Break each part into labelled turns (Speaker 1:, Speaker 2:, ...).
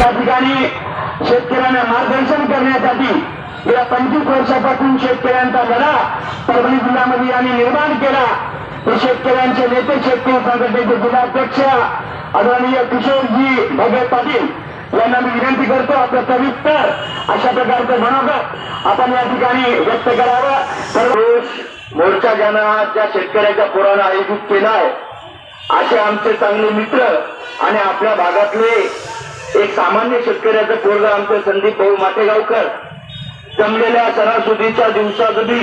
Speaker 1: या ठिकाणी शेतकऱ्यांना मार्गदर्शन करण्यासाठी गेल्या पंचवीस वर्षापासून शेतकऱ्यांचा लढा परभणी जिल्ह्यामध्ये यांनी निर्माण केला. ते शेतकऱ्यांचे नेते शेतकरी संघटनेचे जिल्हाध्यक्ष आदरणीय किशोरजी भगत पाटील यांना मी विनंती करतो आपलं सविस्तर अशा प्रकारचं मनोगत आपण या ठिकाणी व्यक्त करावं. सर्व मोर्चा ज्यांना त्या शेतकऱ्याच्या पोरानं आयोजित केलाय असे आमचे चांगले मित्र आणि आपल्या भागातले एक सामान्य शेतकऱ्याचं पोरग आमचं संदीप भाऊ मातेगावकर जमलेल्या सणासुदीच्या दिवसामध्ये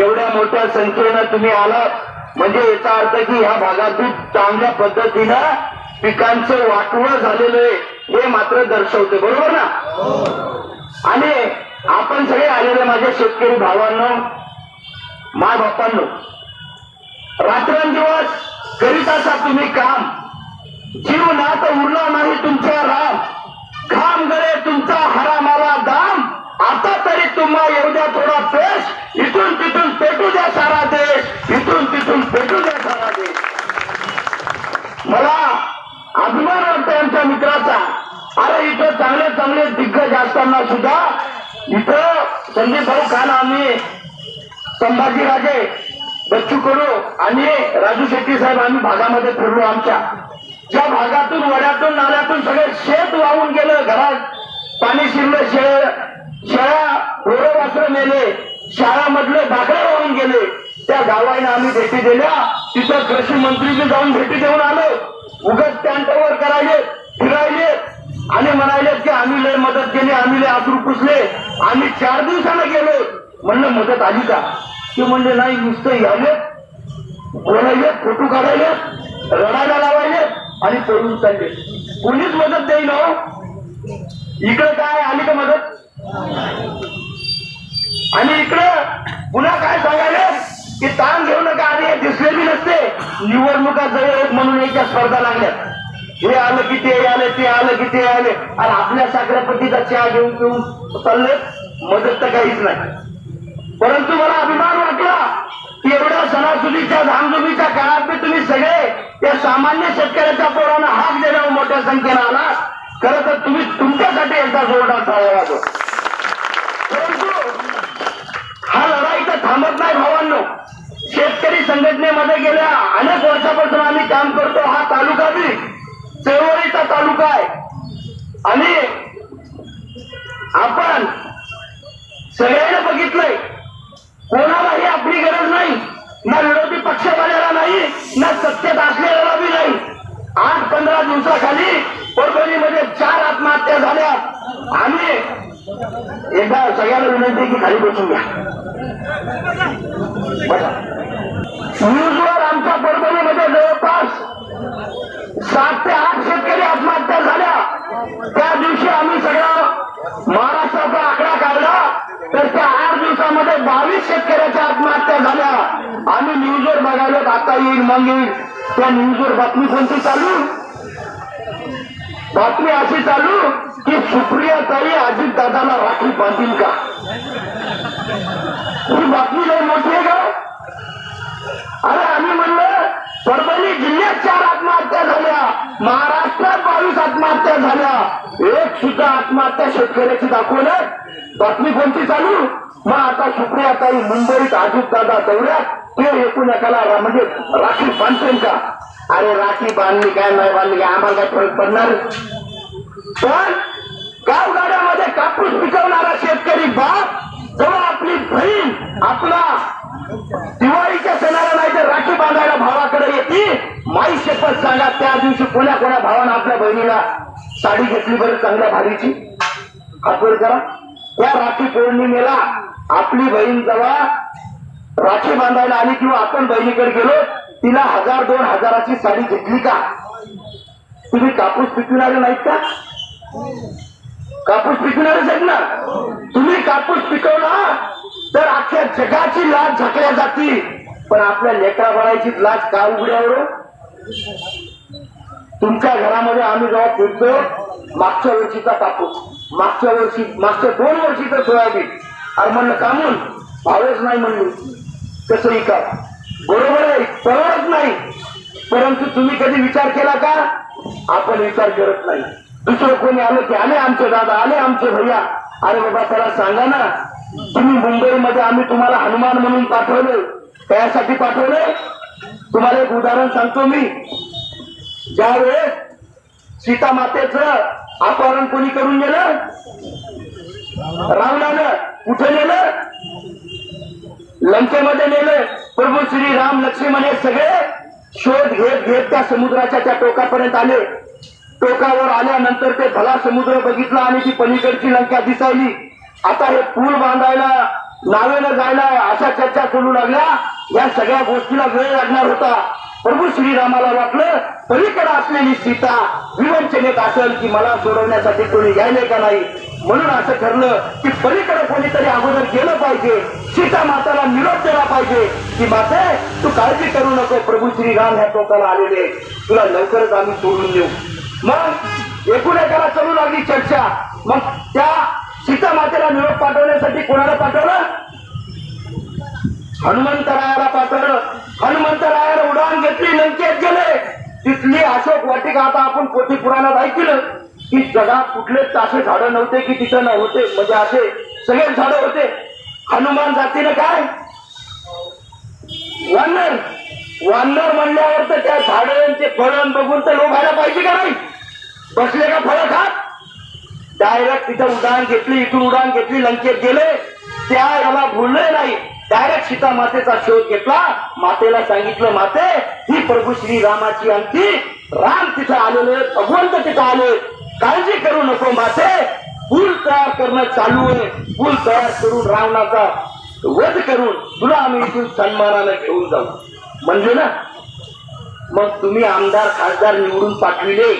Speaker 1: एवढ्या मोठ्या संख्येनं तुम्ही आलात. म्हणजे याचा अर्थ की ह्या भागातून चांगल्या पद्धतीनं पिकांचं वाटवं झालेलं आहे हे मात्र दर्शवते. बरोबर ना? आणि आपण सगळे आलेले माझ्या शेतकरी भावांनो माय बाप्पांनो रात्रंदिवस करीत असा तुम्ही काम जीव नात उरला नाही तुमचा राम. घाम गळे तुमचा हरा माला दाम. आता तरी तुम्हा येऊ द्या थोडा पेश. इथून तिथून पेटू द्या सारा देश. इथून तिथून पेटू द्या सारा देश. मला अभिमान वाटतो आमच्या मित्राचा. अरे इथं चांगले चांगले दिग्गज असताना सुद्धा इथं संदीप भाऊ खान आम्ही संभाजीराजे बच्चू कडू आणि राजू शेट्टी साहेब आम्ही भागामध्ये फिरलो आमच्या. ज्या भागातून वड्यातून नाल्यातून सगळे शेत वाहून गेलं घरात पाणी शिरलं शेळ शेळ्या ढोरं वासरं मेले शाळामधले भाकरे वाहून गेले. त्या गावाने आम्ही भेटी दिल्या. तिथं कृषी मंत्रीने जाऊन भेटी देऊन आलो. उगत त्यांच्यावर करायले फिरायले. आणि म्हणाले की आम्ही लय मदत केली आम्ही लय आसरू पुसले. आम्ही चार दिवसाला गेलो. म्हणलं मदत आली का? ते म्हणले नाही नुसतं यायले बोलायले फोटो काढायले रडायला लावायले. आणि पळून चालले. कोणीच मदत देईन हो. काय आली का मदत? आणि इकडं पुन्हा काय सांगायला की ताण घेऊ नका आणि हे दिसले बी नसते. निवडणुका जवळ म्हणून एका स्पर्धा लागल्या हे आलं की ते आले ते आलं की ते आले. आणि आपल्या साखरेपतीचा चहा घेऊन घेऊन चालले. मदत तर काहीच नाही. परंतु मला अभिमान वाटला की एवढ्या सणासुदीच्या धामधुमीच्या काळात तुम्ही सगळे त्या सामान्य शेतकऱ्याच्या पोरांना हाक देण्यावर मोठ्या संख्येनं आला. खरं तर तुम्ही तुमच्यासाठी एकदा जोरदार परंतु हा लढा इथं थांबत नाही भावांनो. शेतकरी संघटनेमध्ये गेल्या अनेक वर्षापासून आम्ही काम करतो. हा तालुका बी चळवळीचा तालुका आहे. आणि आपण सगळ्यांना बघितलंय कोणालाही आपली गरज नाही. ना विरोधी पक्ष पक्षवाल्याला नाही ना सत्तेत असलेला बी नाही. आठ पंधरा दिवसाखाली परभणीमध्ये चार आत्महत्या झाल्या. आम्ही एकदा सगळ्यांना विनंती की खाली बसून घ्या. न्यूजवर आमच्या परभणीमध्ये जवळपास सात ते आठ शेतकरी आत्महत्या झाल्या. त्या दिवशी आम्ही सगळं महाराष्ट्राचा आकडा काढला तर त्या आठ दिवसामध्ये बावीस शेतकऱ्याच्या आत्महत्या झाल्या. आम्ही न्यूजवर बघायला आता येईल मग येईल. त्या न्यूजवर बातमी कोणती चालू? बातमी अशी चालू की सुप्रिया ताई अजित दादाला राखी बांधील का? ही बातमी लय मोठी आहे का? अरे आम्ही म्हणलं परभणी जिल्ह्यात चार आत्महत्या झाल्या. महाराष्ट्रात बावीस आत्महत्या झाल्या. एक सुद्धा आत्महत्या शेतकऱ्याची दाखवलं बातमी कोणती चालू? मग आता शुक्रिया ताई मुंबईत अजित दादा दौऱ्यात. ते एकूण एकाला म्हणजे राखी बांधते का? अरे राखी बांधली काय नाही बांधली काय? आम्हाला काय फरक पडणार? पण गावगाड्यामध्ये कापूस पिकवणारा शेतकरी बाप जेव्हा आपली बहीण आपला दिवाळीच्या सणाला नाही तर राखी बांधायला भावाकडे येते. माई शपथ सांगा त्या दिवशी कोण्या कोण्या भावानं आपल्या बहिणीला साडी घेतली बरं चांगल्या भारीची? खातवर करा. त्या राखी पौर्णिमेला आपली बहीण जेव्हा राखी बांधायला आली किंवा आपण बहिणीकडे गेलो तिला हजार दोन हजाराची साडी घेतली का? तुम्ही कापूस पिकविणारे नाहीत का? कापूस पिकणारच आहेत ना? तुम्ही कापूस पिकवला तर अख्ख्या जगाची लाज झाकल्या जाती. पण आपल्या लेकरा बाळाची लाज का उघड्यावर हो? तुमच्या घरामध्ये आम्ही जेव्हा फिरतो मागच्या वर्षीचा कापूस. मागच्या वर्षी मागच्या दोन वर्षीचं सोयाबीन अरे म्हणलं कामून भावच नाही म्हणली. कसंही का बरोबर आहे परवडत नाही. परंतु तुम्ही कधी विचार केला का? आपण विचार करत नाही. दुसरं कोणी आलं की आले आमचे दादा आले आमचे भैया. अरे बाबा त्याला सांगा ना. तुम्ही मुंबईमध्ये आम्ही तुम्हाला हनुमान म्हणून पाठवले. त्यासाठी पाठवले. तुम्हाला एक उदाहरण सांगतो मी. ज्यावेळेस सीता मातेचं अपहरण कोणी करून गेलं रावणानं कुठे नेलं? लंकेमध्ये नेलं. प्रभू श्री राम लक्ष्मण हे सगळे शोध घेत घेत त्या समुद्राच्या त्या टोकापर्यंत आले. टोकावर आल्यानंतर ते भला समुद्र बघितला आणि ती पलीकडची लंका दिसायली. आता हे पूल बांधायला नावेनं जायला अशा चर्चा करू लागल्या. या सगळ्या गोष्टीला वेळ लागणार होता. प्रभू श्रीरामाला वाटलं पलीकडे असलेली सीता विवंचनेत असेल की मला सोडवण्यासाठी कोणी यायले का नाही? म्हणून असं ठरलं की पलीकडे कोणीतरी अगोदर गेलं पाहिजे. सीता माताला निरोप दिला पाहिजे. की माते तू काळजी करू नको प्रभू श्रीराम ह्या टोकाला आलेले तुला लवकरच आम्ही सोडून देऊ. मग एकूण एकाला चालू लागली चर्चा. मग त्या सीता मातेला निरोप पाठवण्यासाठी कोणाला पाठवलं? हनुमंतरायाला पाठवलं. हनुमंतरायाला उडान घेतली लंकेत गेले. तिथली अशोक वाटिका आता आपण पोथी पुराणात ऐकलं. की जगात कुठलेच असे झाडं नव्हते की तिथं नव्हते. म्हणजे असे सगळे झाडं होते. हनुमान जातीनं काय? वानर. वानर म्हणल्यावर तर त्या झाडांचे फळण बघून तर लोभायला पाहिजे का नाही? बसले का फळ खात? डायरेक्ट तिथं उडान घेतली इथून उडान घेतली लंकेत गेले. त्या याला भुलले नाही. डायरेक्ट सीता मातेचा शोध घेतला. मातेला सांगितलं माते ही प्रभू श्री रामाची अंती राम तिथं आलेले भगवंत तिथं आले काळजी करू नको माते. पूल तयार करणं चालू आहे. पूल तयार करून रावणाचा वध करून तुला आम्ही इथून सन्मानाने घेऊन जाऊ. म्हणजे ना? मग तुम्ही आमदार खासदार निवडून पाठविले.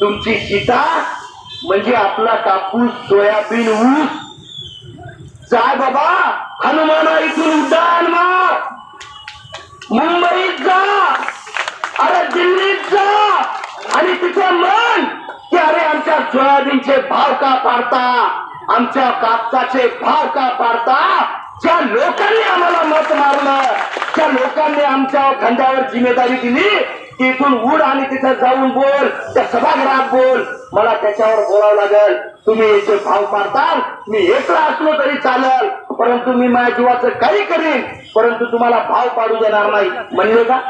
Speaker 1: तुमची सीता म्हणजे आपला कापूस सोयाबीन ऊस जाय बाबा हनुमाना इथून उड्डाण मार. मुंबईत जा. अरे दिल्लीत जा. आणि तिथे म्हण की अरे आमच्या सोयाबीनचे भाव का पाडता? आमच्या कापसाचे भाव का पाडता? ज्या लोकांनी आम्हाला मत मारलं त्या लोकांनी आमच्या खांद्यावर जिम्मेदारी दिली इथून उड आणि तिथं जाऊन बोल त्या सभागृहात बोल. मला त्याच्यावर बोलावं लागेल. तुम्ही याचे भाव पाडताल मी एकला असलो तरी चालेल. परंतु मी माझ्या जीवाचं काही करीन परंतु तुम्हाला भाव पाडू देणार नाही. म्हणले का?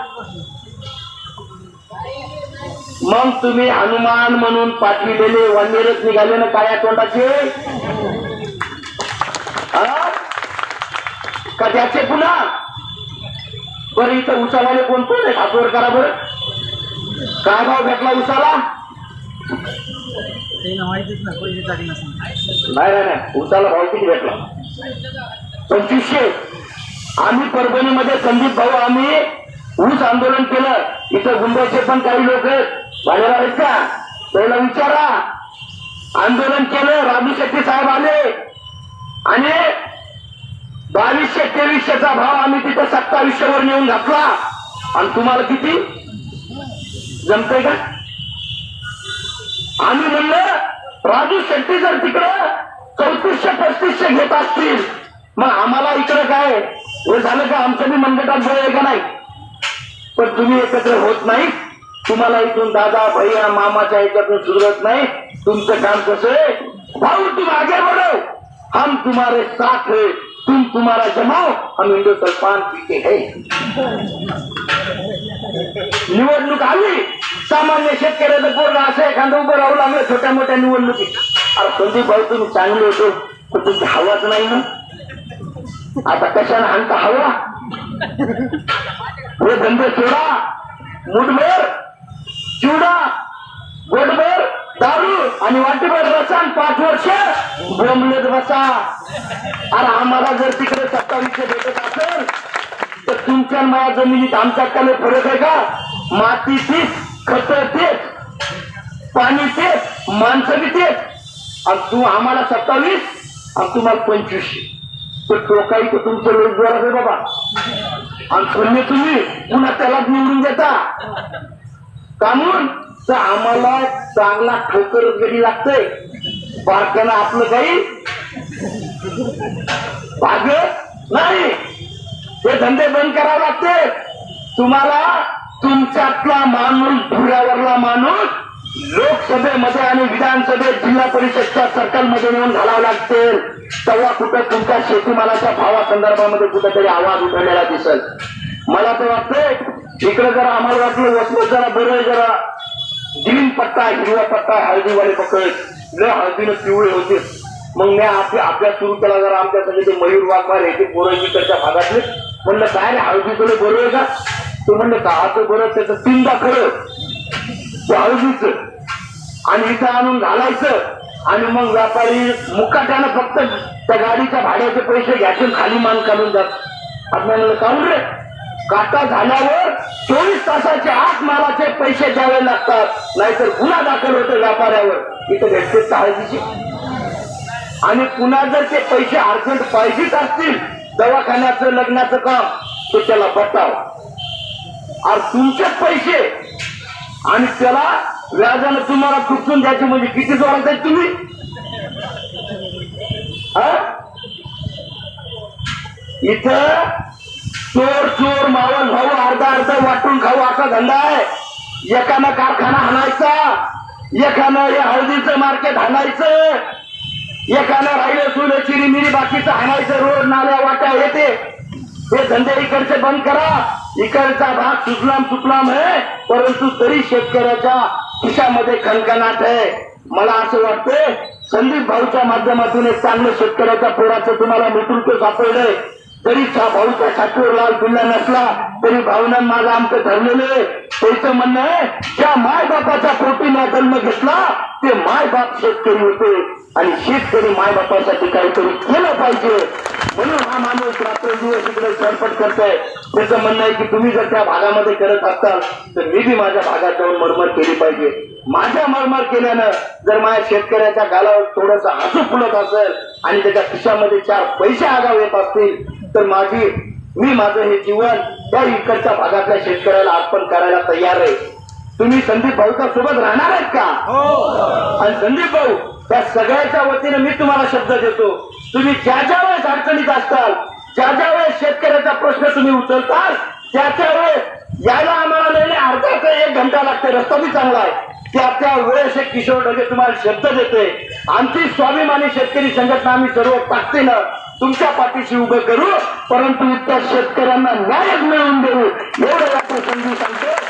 Speaker 1: मग तुम्ही हनुमान म्हणून पाठविलेले वंदेरच निघाले ना काळ्या तोंडाचे? हा? का त्याचे पुन्हा? बरं इथं उसावाले कोण कोण आहे? हातवर करा बरं. काय भाव भेटला उसाला? नाही नाही उसाला भाव किती भेटला? पंचवीसशे. आम्ही परभणीमध्ये संदीप भाऊ आम्ही ऊस आंदोलन केलं. इथं गुंड्याचे पण काही लोक भालेला आहेत का? त्याला विचारा. आंदोलन केलं राजू शेट्टी साहेब आले. आणि बावीसशे तेवीसशेचा भाव आम्ही तिथे सत्तावीसशे वर नेऊन घातला. आणि तुम्हाला किती? जमतंय का? आम्ही म्हणलं राजू शेट्टी जर तिकडं चौतीसशे पस्तीसशे घेत असतील मग आम्हाला इकडं काय? हे झालं का आमचं मी मंडटात बळ आहे का नाही? पण तुम्ही एकत्र होत नाही. तुम्हाला इथून दादा भैया मामाच्या ह्याच्यातून सुधरत नाही. तुमचं काम कसं आहे? भाऊ तुम आगे बढ़ो हम तुम्हारे साथ है. तुम तुम्हारा जमाव हम पान पीते है. निवडणूक आली. सामान्य शेतकऱ्याचं पोरगा असं एखादं उभं राहू लागलं छोट्या मोठ्या निवडणुकीत. अरे संदीप भाऊ तुम्ही चांगले होते पण तुमची हवाच नाही ना. आता कशाला आणता हवा? हे धंदे सोडा मुठभर चिवडा गोटभर दारू आणि वाटीभर बसा आणि पाच वर्ष बोंबलेत बसा. अरे आम्हाला जर तिकडे सत्तावीसशे भेटत असेल तर तुमच्या माझ्या जमिनीत आमच्या काय फरक आहे का? माती तीस. खत तेच पाणी तेच माणसं बी तेच आणि तू आम्हाला सत्तावीस आणि तुम्हाला पंचवीसशे तर टोकाई तर तुमचं लोक जोर आहे बाबा. आणि सोडले तुम्ही पुन्हा त्यालाच निवडून देता. कामून? तर आम्हाला चांगला ठोकर गडी लागतंय. बारकानं आपलं काही भागत नाही. हे धंदे बंद करावे लागते. तुम्हाला तुमच्यातला माणूस धुऱ्यावरला माणूस लोकसभेमध्ये आणि विधानसभेत जिल्हा परिषदच्या सर्कलमध्ये नेऊन घालावं लागतील. तेव्हा कुठं तुमच्या शेतीमालाच्या भावासंदर्भामध्ये कुठेतरी आवाज उठवलेला दिसल. मला तर वाटतंय इकडे जरा आम्हाला वाटलं वसमत जरा बरं जरा ग्रीन पत्ता हिरवा पत्ता हळदीवाले पकड जर हळदीनं पिवळे होते. मग मी आपल्या अभ्यास सुरू केला जरा आमच्या सगळे ते मयूर वाघमार हे ते पोरं इकडच्या भागातले. म्हणलं काय रे हळदीचं बरं आहे का? तो म्हणलं काहाचं बरं त्याचं तीनदा खरं. वाळवीच आणि इथं आणून घालायचं. आणि मग व्यापारी मुकाट्यानं फक्त त्या गाडीच्या भाड्याचे पैसे घ्यायचे खाली मान काढून जात. आपल्याला काढून रे? काटा झाल्यावर चोवीस तासाच्या आठ मालाचे पैसे द्यावे लागतात. नाहीतर गुन्हा दाखल होतो व्यापाऱ्यावर. इथं भेटते हळदीची. आणि पुन्हा जर ते पैसे अर्जंट पाहिजेच असतील दवाखान्याचं लग्नाचं काम तो त्याला बताव आणि तुमचे पैसे! आणि त्याला व्याजानं तुम्हाला खुपसून द्यायचे? म्हणजे किती जोरात आहेत तुम्ही? इथं चोर चोर मावळ भाऊ अर्धा अर्धा वाटून खाऊ असा धंदा आहे. एकानं कारखाना हाणायचा एकानं हे हळदीचं मार्केट हाणायचं एकानं राहिलं सुलं चिरी मिरी बाकीचं हाणायचं रोड नाल्या वाट्या येते. हे धंदे इकडचे बंद करा. इकडचा भाग सुजलाम सुफलाम आहे परंतु तरी शेतकऱ्याच्या खिशामध्ये खणखणाट आहे. मला असं वाटतंय संदीप भाऊच्या माध्यमातून एक चांगलं शेतकऱ्याच्या पोराचं तुम्हाला नेतृत्व सापडलंय. तरी त्या भाऊच्या छातीवर लाल किल्ला नसला तरी भाऊनं माझं आमचं ठरलेलं आहे. त्याचं म्हणणं आहे ज्या माय बापाच्या पोटीने जन्म घेतला ते माय बाप शेतकरी होते. आणि शेतकरी माय बापासाठी काहीतरी केलं पाहिजे. म्हणून हा माणूस रात्रदिवस इकडे सरपट करतोय. त्याचं म्हणणं आहे की तुम्ही जर त्या भागामध्ये करत असाल तर मी बी माझ्या भागात जाऊन मरमर केली पाहिजे. माझ्या मरमर केल्यानं जर माझ्या शेतकऱ्याच्या गालावर थोडस हसू फुलत असेल आणि त्याच्या खिशामध्ये चार पैसे आगाव येत असतील तर माझी मी माझं हे जीवन त्या इकडच्या भागातल्या शेतकऱ्याला अर्पण करायला तयार आहे. तुम्ही संदीप भाऊच्या सोबत राहणार आहेत का? आणि संदीप भाऊ त्या सगळ्याच्या वतीने मी तुम्हाला शब्द देतो. तुम्ही ज्या ज्या वेळेस अडचणीत असताल ज्या ज्या वेळेस शेतकऱ्याचा प्रश्न तुम्ही उचलताल त्या त्या वेळेस यायला आम्हाला नेहमी अर्धा ते एक घंटा लागते. रस्ता बी चांगला आहे. त्या त्या वेळेस एक किशोर ढगे तुम्हाला शब्द देते आमची स्वाभिमानी शेतकरी संघटना आम्ही सर्व ताकदीनं तुमच्या पाठीशी उभं करू परंतु त्या शेतकऱ्यांना न्याय मिळवून देऊ. एवढं या प्रसंगी सांगतो.